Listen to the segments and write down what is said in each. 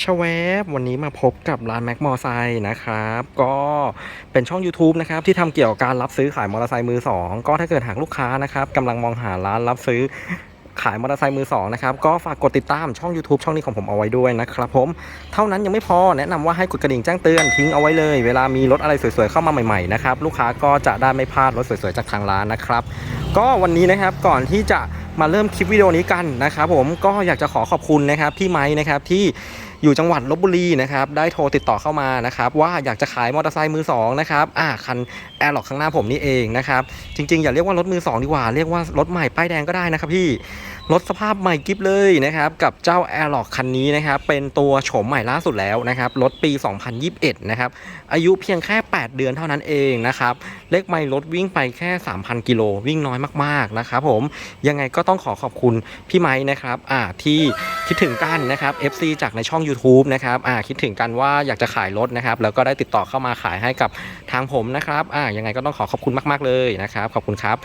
ชแวบวันนี้มาพบกับร้านแม็กมอไซค์นะครับ ก็เป็นช่อง YouTube นะครับที่ทำเกี่ยวกับการรับซื้อขายมอเตอร์ไซค์มือสองก็ถ้าเกิดหากลูกค้านะครับกำลังมองหาร้านรับซื้อขายมอเตอร์ไซค์มือสองนะครับ ก็ฝากกดติดตามช่อง YouTube ช่องนี้ของผมเอาไว้ด้วยนะครับผม เท่านั้นยังไม่พอแนะนำว่าให้กดกระดิ่งแจ้งเตือนทิ้งเอาไว้เลย เวลามีรถอะไรสวยๆเข้ามาใหม่ๆนะครับ ลูกค้าก็จะได้ไม่พลาดรถสวยๆจากทางร้านนะครับ ก็วันนี้นะครับก่อนที่จะ มาเริ่มคลิปวิดีโอนี้กันนะครับผมก็อยากจะขอขอบคุณนะครับพี่ไม้นะครับที่อยู่จังหวัดลบบุรีนะครับได้โทรติดต่อเข้ามานะครับว่าอยากจะขายมอเตอร์ไซค์มือสองนะครับอ่าคันแอร์ล็อกข้างหน้าผมนี่เองนะครับจริงๆ อย่าเรียกว่ารถมือสองดีกว่าเรียกว่ารถใหม่ป้ายแดงก็ได้นะครับพี่รถสภาพใหม่กิฟเลยนะครับกับเจ้า a i r l o c k คันนี้นะครับเป็นตัวโฉมใหม่ล่าสุดแล้วนะครับรถปี 2021 นะครับอายุเพียงแค่ 8 เดือนเท่านั้นเองนะครับเลขไมล์รถวิ่งไปแค่ 3,000 กิโลวิ่งน้อยมากๆนะครับผมยังไงก็ต้องขอขอบคุณพี่ไม้นะครับอ่าที่ คิดถึงกันนะครับ FC จากในช่อง YouTube นะครับอ่าคิดถึงกันว่าอยากจะขายรถนะครับ แล้วก็ได้ติดต่อเข้ามาขายให้กับทางผมนะครับอ่ายังไงก็ต้องขอขอบคุณมาก ๆ เลยนะครับ ขอบคุณครับ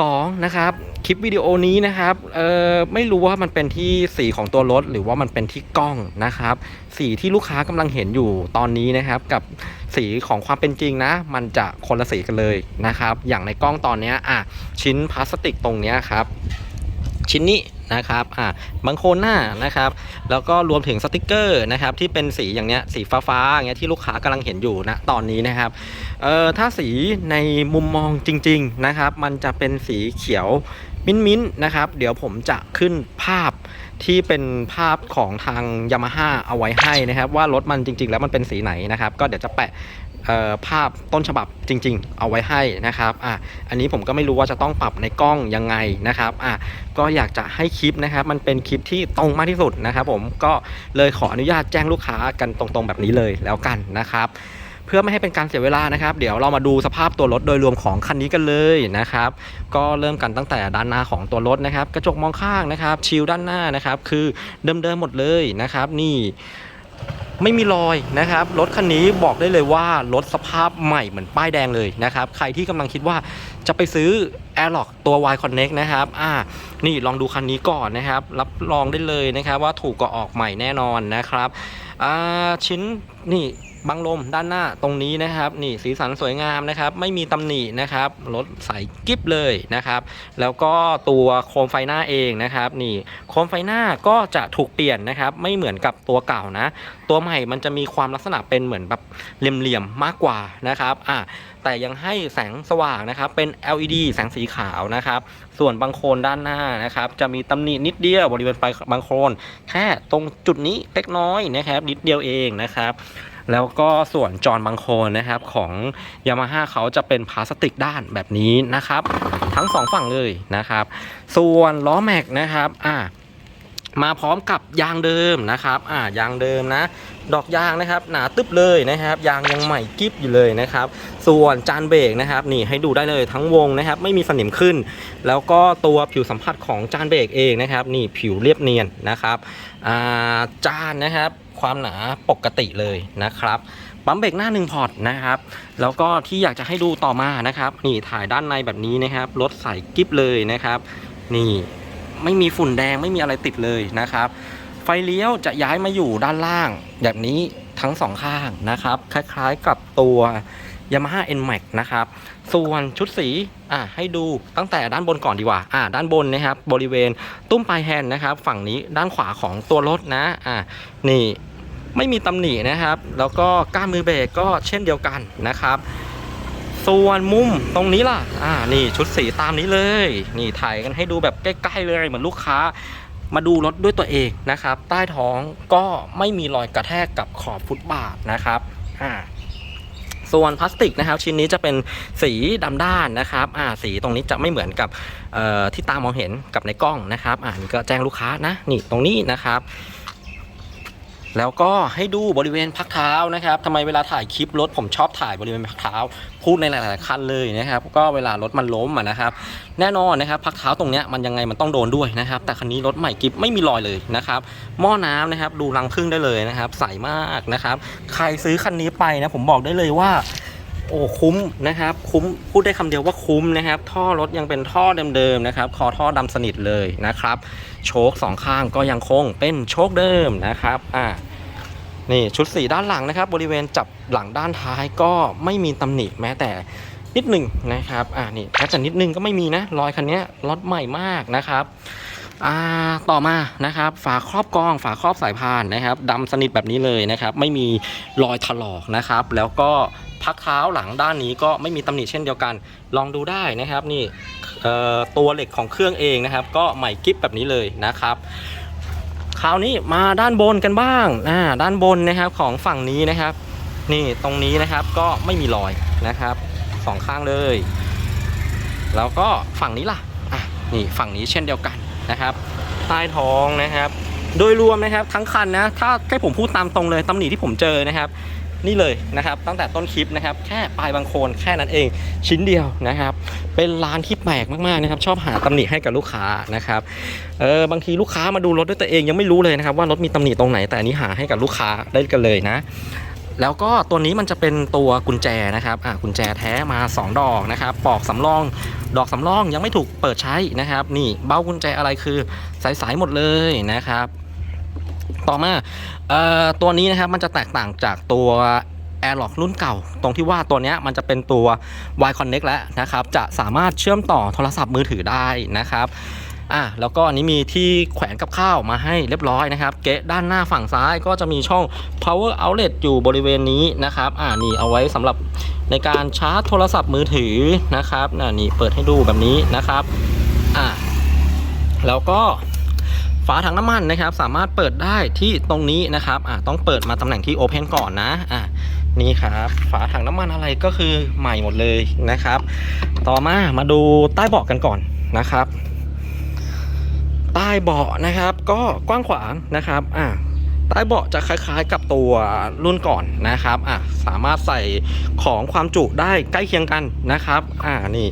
สองนะครับคลิปวิดีโอนี้นะครับเอ่อไม่รู้ว่ามันเป็นที่สีของตัวรถ หรือว่ามันเป็นที่กล้องนะครับ สีที่ลูกค้ากำลังเห็นอยู่ตอนนี้นะครับ กับสีของความเป็นจริงนะ มันจะคนละสีกันเลยนะครับ อย่างในกล้องตอนนี้อะชิ้นพลาสติกตรงนี้ครับ ชิ้นนี้นะครับอ่าบางโคนหน้านะครับ แล้วก็รวมถึงสติกเกอร์นะครับที่เป็นสีอย่างเนี้ยสีฟ้าๆอย่างเงี้ยที่ลูกค้ากำลังเห็นอยู่นะตอนนี้นะครับเอ่อถ้าสีในมุมมองจริง ๆนะครับ มันจะเป็นสีเขียวมิ้นๆนะครับ เดี๋ยวผมจะขึ้นภาพ ที่เป็นภาพของทางยามาฮ่าเอาไว้ให้นะครับ ว่ารถมันจริง ๆ แล้วมันเป็นสีไหนนะครับ ก็เดี๋ยวจะแปะเอ่อภาพต้นฉบับจริง ๆ เอาไว้ให้นะครับอะอันนี้ผมก็ไม่รู้ว่าจะต้องปรับในกล้องยังไงนะครับอะก็อยากจะให้คลิปนะครับ มันเป็นคลิปที่ตรงมากที่สุดนะครับ ผมก็เลยขออนุญาตแจ้งลูกค้ากันตรงๆแบบนี้เลยแล้วกันนะครับ เพื่อไม่ให้เป็นการเสียเวลานะครับ เดี๋ยวเรามาดูสภาพตัวรถโดยรวมของคันนี้กันเลยนะครับ ก็เริ่มกันตั้งแต่ด้านหน้าของตัวรถนะครับ กระจกมองข้างนะครับ ชิลด้านหน้านะครับ คือเดิมๆหมดเลยนะครับ นี่ไม่มีรอยนะครับ รถคันนี้บอกได้เลยว่ารถสภาพใหม่เหมือนป้ายแดงเลยนะครับ ใครที่กำลังคิดว่าจะไปซื้อ a i r l o c k ตัว Y Connect นะครับอ่านี่ลองดูคันนี้ก่อนนะครับ รับรองได้เลยนะครับว่าถูกก็ออกใหม่แน่นอนนะครับอ่าชิ้นนี่บังลมด้านหน้าตรงนี้นะครับ นี่สีสันสวยงามนะครับ ไม่มีตำหนินะครับรถใสกิ๊บเลยนะครับ แล้วก็ตัวโคมไฟหน้าเองนะครับ นี่โคมไฟหน้าก็จะถูกเปลี่ยนนะครับ ไม่เหมือนกับตัวเก่านะ ตัวใหม่มันจะมีความลักษณะเป็นเหมือนแบบเหลี่ยมๆมากกว่านะครับอะแต่ยังให้แสงสว่างนะครับ เป็น LED แสงสีขาวนะครับ ส่วนบางโคนด้านหน้านะครับ จะมีตำหนินิดเดียวบริเวณปลายบางโคนแค่ตรงจุดนี้เล็กน้อยนะครับนิดเดียวเองนะครับแล้วก็ส่วนจอนบางโคนนะครับของยามาฮ่าเขาจะเป็นพลาสติกด้านแบบนี้นะครับ ทั้งสองฝั่งเลยนะครับ ส่วนล้อแม็กนะครับอ่ามาพร้อมกับยางเดิมนะครับอ่ายางเดิมนะ ดอกยางนะครับ หนาตึ๊บเลยนะครับ ยางยังใหม่กิ๊บอยู่เลยนะครับ ส่วนจานเบรกนะครับนี่ให้ดูได้เลยทั้งวงนะครับ ไม่มีสนิมขึ้น แล้วก็ตัวผิวสัมผัสของจานเบรกเองนะครับ นี่ผิวเรียบเนียนนะครับาจานนะครับความหนาปกติเลยนะครับปั๊มเบรกหน้าหนึ่งพอร์ตนะครับ แล้วก็ที่อยากจะให้ดูต่อมานะครับ นี่ถ่ายด้านในแบบนี้นะครับรถใสกิ๊บเลยนะครับ นี่ไม่มีฝุ่นแดงไม่มีอะไรติดเลยนะครับ ฟเลี้ยวจะย้ายมาอยู่ด้านล่าง แบบนี้ทั้งสองข้างนะครับ คล้ายๆกับตัว Yamaha NMAX นะครับ ส่วนชุดสีอะให้ดูตั้งแต่ด้านบนก่อนดีกว่าอะด้านบนนะครับ บริเวณตุ้มปลายแฮนด์นะครับ ฝั่งนี้ด้านขวาของตัวรถนะอะนี่ไม่มีตำหนินะครับ แล้วก็ก้านมือเบรกก็เช่นเดียวกันนะครับ ส่วนมุมตรงนี้ล่ะอ่านี่ชุดสีตามนี้เลย นี่ถ่ายกันให้ดูแบบใกล้ ๆ เลยเหมือนลูกค้า มาดูรถด้วยตัวเองนะครับ ใต้ท้องก็ไม่มีรอยกระแทกกับขอบฟุตบาทนะครับอ่าส่วนพลาสติกนะครับ ชิ้นนี้จะเป็นสีดำด้านนะครับอ่าสีตรงนี้จะไม่เหมือนกับที่ตามองเห็นกับในกล้องนะครับอ่านี่ก็แจ้งลูกค้านะนี่ตรงนี้นะครับ แล้วก็ให้ดูบริเวณพักเท้านะครับทำไมเวลาถ่ายคลิปรถผมชอบถ่ายบริเวณพักเท้า พูดในหลาย ๆ คันเลยนะครับ ก็เวลารถมันล้มนะครับ แน่นอนนะครับ พักเท้าตรงเนี้ยมันยังไงมันต้องโดนด้วยนะครับ แต่คันนี้รถใหม่กิฟไม่มีรอยเลยนะครับหม้อน้ำนะครับ ดูรังพึ่งได้เลยนะครับ ใสมากนะครับ ใครซื้อคันนี้ไปนะผมบอกได้เลยว่า โอ้คุ้มนะครับ คุ้มพูดได้คำเดียวว่าคุ้มนะครับ ท่อรถยังเป็นท่อเดิมๆนะครับ คอท่อดำสนิทเลยนะครับ โชคสองข้างก็ยังคงเป็นโชคเดิมนะครับอ่านี่ชุดสีด้านหลังนะครับ บริเวณจับหลังด้านท้ายก็ไม่มีตำหนิแม้แต่นิดหนึ่งนะครับอ่านี่แม้แต่นิดหนึงก็ไม่มีนะรอยคันนี้รถใหม่มากนะครับ ต่อมานะครับฝาครอบกรองฝาครอบสายพานนะครับดำสนิทแบบนี้เลยนะครับ ไม่มีรอยถลอกนะครับ แล้วก็พักเท้าหลังด้านนี้ก็ไม่มีตำหนิเช่นเดียวกัน ลองดูได้นะครับนี่ตัวเหล็กของเครื่องเองนะครับ ก็ใหม่กิ๊บแบบนี้เลยนะครับคราวนี้มาด้านบนกันบ้างอ่าด้านบนนะครับของฝั่งนี้นะครับ นี่ตรงนี้นะครับก็ไม่มีรอยนะครับสองข้างเลย แล้วก็ฝั่งนี้ล่ะอะนี่ฝั่งนี้เช่นเดียวกัน นะครับใต้ท้องนะครับ โดยรวมนะครับทั้งคันนะถ้าให้ผมพูดตามตรงเลยตำหนิที่ผมเจอนะครับนี่เลยนะครับตั้งแต่ต้นคลิปนะครับแค่ปลายบางโคนแค่นั้นเองชิ้นเดียวนะครับ เป็นร้านที่แปลกมากๆนะครับชอบหาตำหนิให้กับลูกค้านะครับเออบางทีลูกค้ามาดูรถด้วยตัวเองยังไม่รู้เลยนะครับว่ารถมีตำหนิตรงไหนแต่อันนี้หาให้กับลูกค้าได้กันเลยนะ แล้วก็ตัวนี้มันจะเป็นตัวกุญแจนะครับอะกุญแจแท้มา 2 ดอกนะครับปอกสำรอง ดอกสำรองยังไม่ถูกเปิดใช้นะครับ นี่เบ้ากุญแจอะไรคือใสๆหมดเลยนะครับ ต่อมาเอ่อตัวนี้นะครับมันจะแตกต่างจากตัว Airlock รุ่นเก่า ตรงที่ว่าตัวนี้มันจะเป็นตัว Y Connect แล้วนะครับ จะสามารถเชื่อมต่อโทรศัพท์มือถือได้นะครับ อะแล้วก็อันนี้มีที่แขวนกับข้าวมาให้เรียบร้อยนะครับ เกะด้านหน้าฝั่งซ้ายก็จะมีช่อง power outlet อยู่บริเวณนี้นะครับอ่านี่เอาไว้สำหรับในการชาร์จโทรศัพท์มือถือนะครับน่ะนี่เปิดให้ดูแบบนี้นะครับอะแล้วก็ฝาถังน้ำมันนะครับ สามารถเปิดได้ที่ตรงนี้นะครับอะต้องเปิดมาตำแหน่งที่ open ก่อนนะอะนี่ครับฝาถังน้ำมันอะไรก็คือใหม่หมดเลยนะครับ ต่อมามาดูใต้เบาะกันก่อนนะครับ ใต้เบาะนะครับ ก็กว้างขวางนะครับอะใต้เบาะจะคล้ายๆกับตัวรุ่นก่อนนะครับอะสามารถใส่ของความจุได้ใกล้เคียงกันนะครับอ่านี่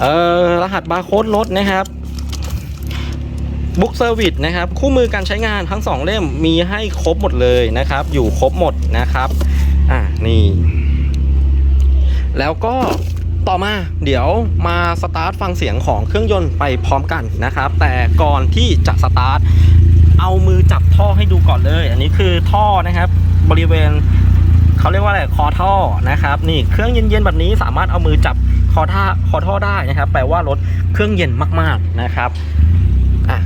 เอ่อรหัสบาร์โค้ดรถนะครับบุ๊กเซอร์วิสนะครับ คู่มือการใช้งานทั้งสองเล่มมีให้ครบหมดเลยนะครับ อยู่ครบหมดนะครับ อ่านี่ แล้วก็ ต่อมาเดี๋ยวมาสตาร์ทฟังเสียงของเครื่องยนต์ไปพร้อมกันนะครับ แต่ก่อนที่จะสตาร์ทเอามือจับท่อให้ดูก่อนเลย อันนี้คือท่อนะครับ บริเวณเขาเรียกว่าอะไรคอท่อนะครับ นี่เครื่องเย็นๆแบบนี้สามารถเอามือจับคอท่าคอท่อได้นะครับ แปลว่ารถเครื่องเย็นมากๆนะครับอะ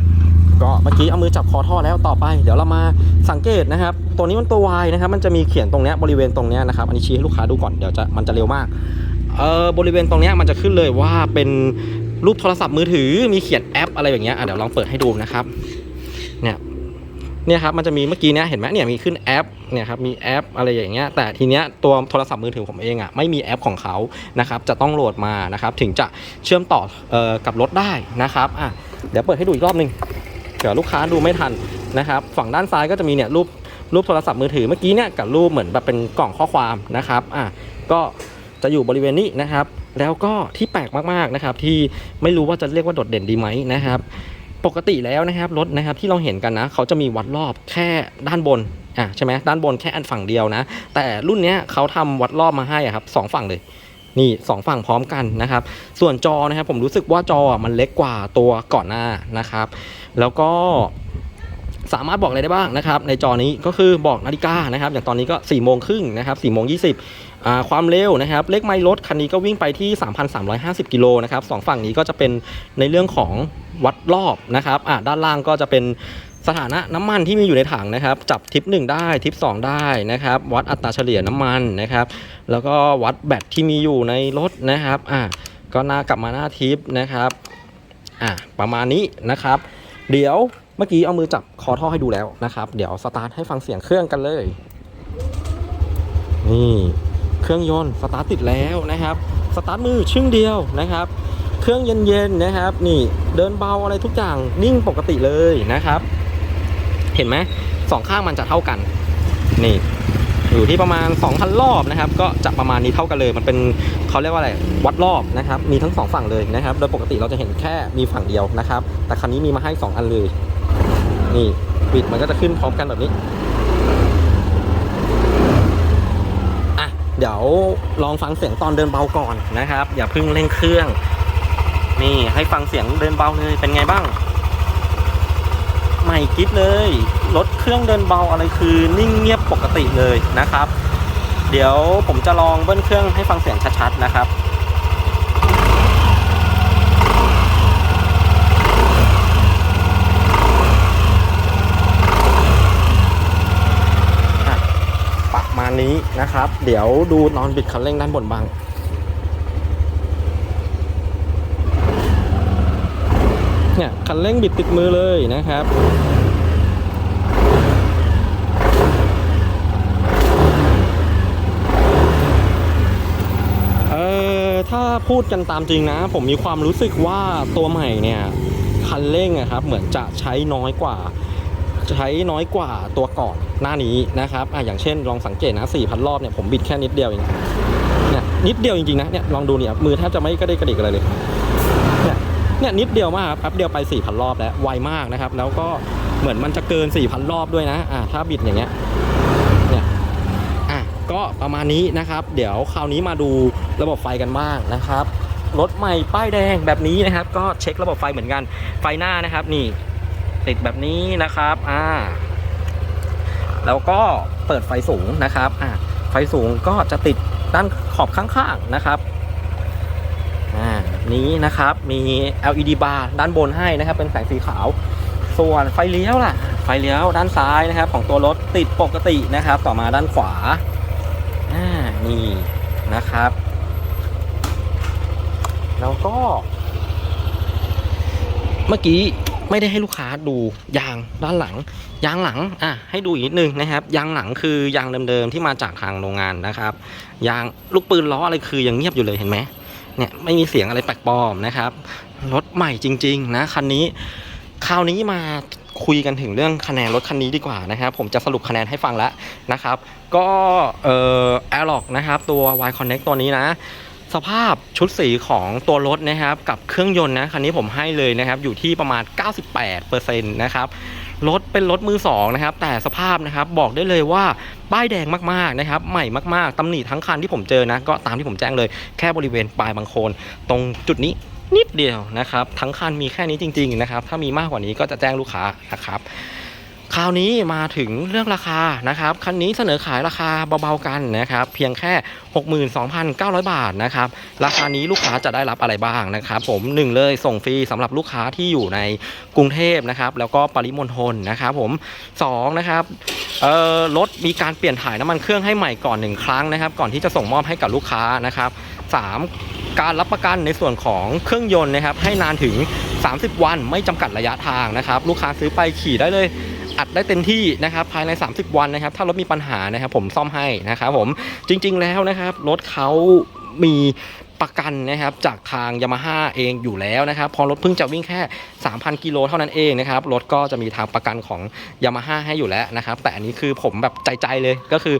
ก็เมื่อกี้เอามือจับคอท่อแล้วต่อไป เดี๋ยวเรามาสังเกตนะครับ ตัวนี้มันตัว Y นะครับ มันจะมีเขียนตรงเนี้ยบริเวณตรงเนี้ยนะครับ อันนี้ชี้ให้ลูกค้าดูก่อนเดี๋ยวจะมันจะเร็วมาก เออบริเวณตรงนี้มันจะขึ้นเลยว่าเป็นรูปโทรศัพท์มือถือมีเขียนแอปอะไรอย่างเงี้ยเดี๋ยวลองเปิดให้ดูนะครับเนี่ยเนี่ยครับมันจะมีเมื่อกี้เนี่ยเห็นไหมเนี่ยมีขึ้นแอปเนี่ยครับมีแอปอะไรอย่างเงี้ยแต่ทีเนี้ยตัวโทรศัพท์มือถือผมเองอะไม่มีแอปของเขานะครับจะต้องโหลดมานะครับถึงจะเชื่อมต่ออกับรถได้นะครับอะเดี๋ยวเปิดให้ดูอีกรอบหนึงเดี๋ยวลูกค้าดูไม่ทันนะครับฝั่งด้านซ้ายก็จะมีเนี่ยรูปรูปโทรศัพท์มือถือเมื่อกี้เนี่ยกับรูปเหมือนแบบเป็นกล่องข้อความนะครับอะก็ จะอยู่บริเวณนี้นะครับ แล้วก็ที่แปลกมากๆนะครับ ที่ไม่รู้ว่าจะเรียกว่าโดดเด่นดีไหมนะครับ ปกติแล้วนะครับรถนะครับที่เราเห็นกันนะเขาจะมีวัดรอบแค่ด้านบนอะใช่ไหมด้านบนแค่อันฝั่งเดียวนะ แต่รุ่นเนี้ยเขาทำวัดรอบมาให้อะครับสองฝั่งเลยนี่สองฝั่งพร้อมกันนะครับ ส่วนจอนะครับผมรู้สึกว่าจอมันเล็กกว่าตัวก่อนหน้านะครับ แล้วก็สามารถบอกอะไรได้บ้างนะครับ ในจอนี้ก็คือบอกนาฬิกานะครับ อย่างตอนนี้ก็4ี่โมงครึ่งนะครับสี่โมงยีอ่า ความเร็วนะครับเลขไมล์รถคันนี้ก็วิ่งไปที่ 3,350 กิโลนะครับสองฝั่งนี้ก็จะเป็นในเรื่องของวัดรอบนะครับด้านล่างก็จะเป็นสถานะน้ำมันที่มีอยู่ในถังนะครับ จับทิป 1 ได้ทิป 2 ได้นะครับ วัดอัตราเฉลี่ยน้ำมันนะครับ แล้วก็วัดแบตที่มีอยู่ในรถนะครับอ่าก็น้ากลับมาหน้าทิปนะครับอ่าประมาณนี้นะครับ เดี๋ยวเมื่อกี้เอามือจับคอท่อให้ดูแล้วนะครับ เดี๋ยวสตาร์ทให้ฟังเสียงเครื่องกันเลย นี่ เครื่องยนต์สตาร์ทติดแล้วนะครับ สตาร์ทมือชึ่งเดียวนะครับ เครื่องเย็นๆนะครับ นี่เดินเบาอะไรทุกอย่างนิ่งปกติเลยนะครับ เห็นไหมสองข้างมันจะเท่ากัน นี่อยู่ที่ประมาณ 2,000 รอบนะครับ ก็จะประมาณนี้เท่ากันเลย มันเป็นเขาเรียกว่าอะไร วัดรอบนะครับ มีทั้งสองฝั่งเลยนะครับ โดยปกติเราจะเห็นแค่มีฝั่งเดียวนะครับ แต่คันนี้มีมาให้ 2 อันเลย นี่ปิดมันก็จะขึ้นพร้อมกันแบบนี้ อะ เดี๋ยวลองฟังเสียงตอนเดินเบาก่อนนะครับ อย่าเพิ่งเร่งเครื่อง นี่ให้ฟังเสียงเดินเบาเลยเป็นไงบ้าง ใหม่กิ๊บเลยรถเครื่องเดินเบาอะไรคือนิ่งเงียบปกติเลยนะครับ เดี๋ยวผมจะลองเบิ้ลเครื่องให้ฟังเสียงชัดๆนะครับ อะประมาณ นี้นะครับ เดี๋ยวดูนอนบิดคันเร่งด้านบนบ้างเนี่ยคันเร่งบิดติดมือเลยนะครับเออถ้าพูดกันตามจริงนะ ผมมีความรู้สึกว่าตัวใหม่เนี่ย คันเร่งอะครับ เหมือนจะใช้น้อยกว่า ใช้น้อยกว่าตัวก่อนหน้านี้นะครับอะอย่างเช่นลองสังเกตนะ4,000รอบเนี่ยผมบิดแค่นิดเดียวเองเนี่ยนิดเดียวจริงๆนะเนี่ยลองดูเนี่ยมือแทบจะไม่กระดิกกระดิกอะไรเลยเนี่ยเนี่ยนิดเดียวมากครับแป๊บเดียวไป4,000รอบแล้วไวมากนะครับ แล้วก็เหมือนมันจะเกิน4,000รอบด้วยนะอะถ้าบิดอย่างเงี้ยเนี่ยอะก็ประมาณนี้นะครับ เดี๋ยวคราวนี้มาดูระบบไฟกันบ้างนะครับรถใหม่ป้ายแดงแบบนี้นะครับ ก็เช็คระบบไฟเหมือนกันไฟหน้านะครับนี่ ติดแบบนี้นะครับอ่าแล้วก็เปิดไฟสูงนะครับอ่าไฟสูงก็จะติดด้านขอบข้างๆนะครับอ่านี้นะครับมี LED bar ด้านบนให้นะครับ เป็นแสงสีขาว ส่วนไฟเลี้ยวล่ะ ไฟเลี้ยวด้านซ้ายนะครับ ของตัวรถติดปกตินะครับ ต่อมาด้านขวาอ่านี่นะครับ แล้วก็ เมื่อกี้ ไม่ได้ให้ลูกค้าดูยางด้านหลัง ยางหลังอะให้ดูอีกนิดนึงนะครับ ยางหลังคือยางเดิมๆที่มาจากทางโรงงานนะครับ ยางลูกปืนล้ออะไรคือยังเงียบอยู่เลยเห็นไหมเนี่ยไม่มีเสียงอะไรแปลกปลอมนะครับรถใหม่จริง ๆ นะคันนี้คราวนี้มาคุยกันถึงเรื่องคะแนนรถคันนี้ดีกว่านะครับ ผมจะสรุปคะแนนให้ฟังแล้วนะครับ ก็เอ่อแอร์ล็อกนะครับ ตัว Y Connect ตัวนี้นะ สภาพชุดสีของตัวรถนะครับกับเครื่องยนต์นะคันนี้ผมให้เลยนะครับอยู่ที่ประมาณ 98%นะครับรถเป็นรถมือสองนะครับแต่สภาพนะครับบอกได้เลยว่าป้ายแดงมากๆนะครับใหม่มากๆตำหนิทั้งคันที่ผมเจอนะก็ตามที่ผมแจ้งเลยแค่บริเวณปลายบางโคน ตรงจุดนี้นิดเดียวนะครับทั้งคันมีแค่นี้จริงๆนะครับถ้ามีมากกว่านี้ก็จะแจ้งลูกค้านะครับ คราวนี้มาถึงเรื่องราคานะครับ คันนี้เสนอขายราคาเบาๆกันนะครับ เพียงแค่ 62,900 บาทนะครับ ราคานี้ลูกค้าจะได้รับอะไรบ้างนะครับ ผมหนึ่งเลยส่งฟรีสำหรับลูกค้าที่อยู่ในกรุงเทพนะครับ แล้วก็ปริมณฑลนะครับ ผมสองนะครับเอ่อรถมีการเปลี่ยนถ่ายน้ำมันเครื่องให้ใหม่ก่อนหนึ่งครั้งนะครับ ก่อนที่จะส่งมอบให้กับลูกค้านะครับสามการรับประกันในส่วนของเครื่องยนต์นะครับ ให้นานถึง 30 วันไม่จำกัดระยะทางนะครับ ลูกค้าซื้อไปขี่ได้เลย อัดได้เต็มที่นะครับภายใน 30 วันนะครับ ถ้ารถมีปัญหานะครับ ผมซ่อมให้นะครับผมจริง ๆ แล้วนะครับรถเขามีประกันนะครับจากทางยามาฮ่าเองอยู่แล้วนะครับ พอรถเพิ่งจะวิ่งแค่ 3,000 กิโลเท่านั้นเองนะครับ รถก็จะมีทางประกันของยามาฮ่าให้อยู่แล้วนะครับ แต่อันนี้คือผมแบบใจ ๆ เลยก็คือ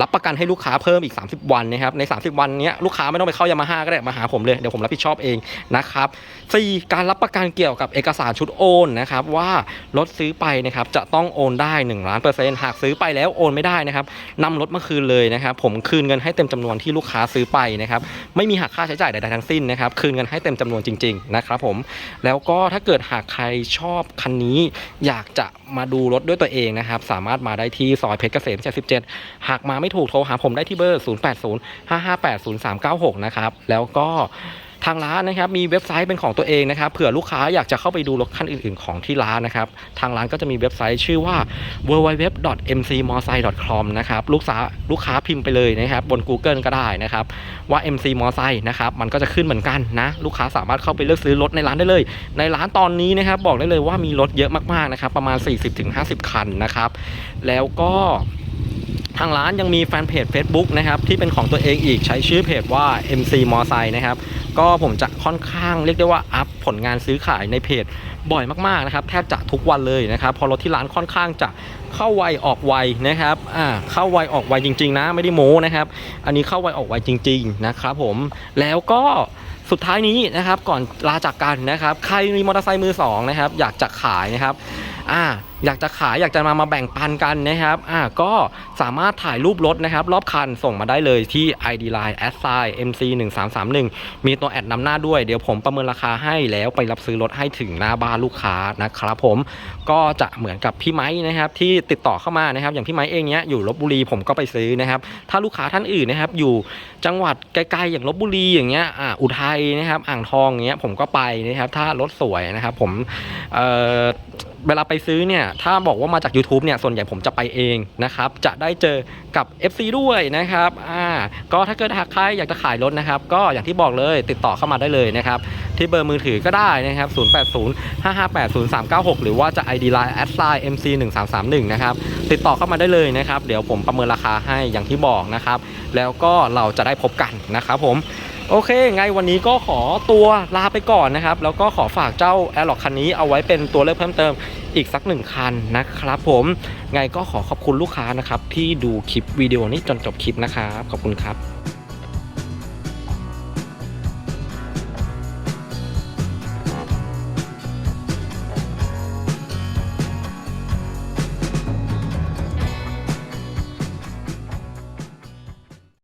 รับประกันให้ลูกค้าเพิ่มอีก 30 วันนะครับใน 30 วันนี้ลูกค้าไม่ต้องไปเข้ายามาฮ่าก็ได้มาหาผมเลยเดี๋ยวผมรับผิดชอบเองนะครับ 4. การรับประกันเกี่ยวกับเอกสารชุดโอนนะครับว่ารถซื้อไปนะครับจะต้องโอนได้1ล้านเปอร์เซ็นต์หากซื้อไปแล้วโอนไม่ได้นะครับนำรถมาคืนเลยนะครับผมคืนเงินให้เต็มจำนวนที่ลูกค้าซื้อไปนะครับไม่มีหักค่าใช้จ่ายใดๆทั้งสิ้นนะครับคืนเงินให้เต็มจำนวนจริงๆนะครับผมแล้วก็ถ้าเกิดหากใครชอบคันนี้อยากจะมาดูรถด้วยตัวเองนะครับสามารถมาได้ที่ซอยเพชรเกษม77หากมาไม่ไม่ถูกโทรหาผมได้ที่เบอร์ 0805580396 นะครับ แล้วก็ทางร้านนะครับมีเว็บไซต์เป็นของตัวเองนะครับเผื่อลูกค้าอยากจะเข้าไปดูรถคันอื่น ๆ ของที่ร้านนะครับทางร้านก็จะมีเว็บไซต์ชื่อว่า www.mcmorsai.com นะครับลูกค้าลูกค้าพิมพ์ไปเลยนะครับบน Google ก็ได้นะครับว่า MC m o r s a i นะครับมันก็จะขึ้นเหมือนกันนะลูกค้าสามารถเข้าไปเลือกซื้อรถในร้านได้เลย ในร้านตอนนี้นะครับบอกได้เลยว่ามีรถเยอะมากๆนะครับประมาณ 40-50 คันนะครับแล้วก็ ทางร้านยังมีแฟนเพจ Facebook นะครับที่เป็นของตัวเองอีกใช้ชื่อเพจว่า MC m o r s a i นะครับก็ผมจะค่อนข้างเรียกได้ว่าอัพผลงานซื้อขายในเพจบ่อยมากๆนะครับแทบจะทุกวันเลยนะครับพอรถที่ร้านค่อนข้างจะเข้าไวออกไวนะครับอ่าเข้าไวออกไวจริง ๆ นะไม่ได้โม้นะครับอันนี้เข้าไวออกไวจริง ๆ นะครับผมแล้วก็สุดท้ายนี้นะครับก่อนลาจากกันนะครับใครมีมอเตอร์ไซค์มือสองนะครับอยากจะขายนะครับอ่าอยากจะขายอยากจะมามาแบ่งปันกันนะครับอ่าก็สามารถถ่ายรูปรถนะครับ รอบคันส่งมาได้เลยที่ ID Line s i mc 1 3 3 1มีตัวแอดนำหน้าด้วยเดี๋ยวผมประเมินราคาให้แล้วไปรับซื้อรถให้ถึงหน้าบ้านลูกค้านะครับผมก็จะเหมือนกับพี่ไม้นะครับที่ติดต่อเข้ามานะครับ อย่างพี่ไม้เองเนี้ยอยู่ลบบุรีผมก็ไปซื้อนะครับ ถ้าลูกค้าท่านอื่นนะครับ อยู่จังหวัดไกลๆอย่างลบบุรีอย่างเงี้ยอ่าอุทัยนะครับ อ่างทองอย่างเงี้ยผมก็ไปนะครับ ถ้ารถสวยนะครับ ผมเอ่อเวลาไปซื้อเนี่ยถ้าบอกว่ามาจาก YouTube เนี่ยส่วนใหญ่ผมจะไปเองนะครับจะได้เจอกับ FC ด้วยนะครับอ่าก็ถ้าเกิดหากใครอยากจะขายรถนะครับ ก็อย่างที่บอกเลยติดต่อเข้ามาได้เลยนะครับที่เบอร์มือถือก็ได้นะครับ 080 558 0396 หรือว่าจะ ID Line a d s i n MC 1 3 3 1 นะครับติดต่อเข้ามาได้เลยนะครับ เดี๋ยวผมประเมินราคาให้อย่างที่บอกนะครับ แล้วก็เราจะได้พบกันนะครับผมโอเค ไงวันนี้ก็ขอตัวลาไปก่อนนะครับ แล้วก็ขอฝากเจ้า a i r l o c คันนี้เอาไว้เป็นตัวเลือกเพิ่มเติม อีกสักหนึ่งคันนะครับผมไงก็ขอขอบคุณลูกค้านะครับที่ดูคลิปวิดีโอนี้จนจบคลิปนะครับ ขอบคุณครับ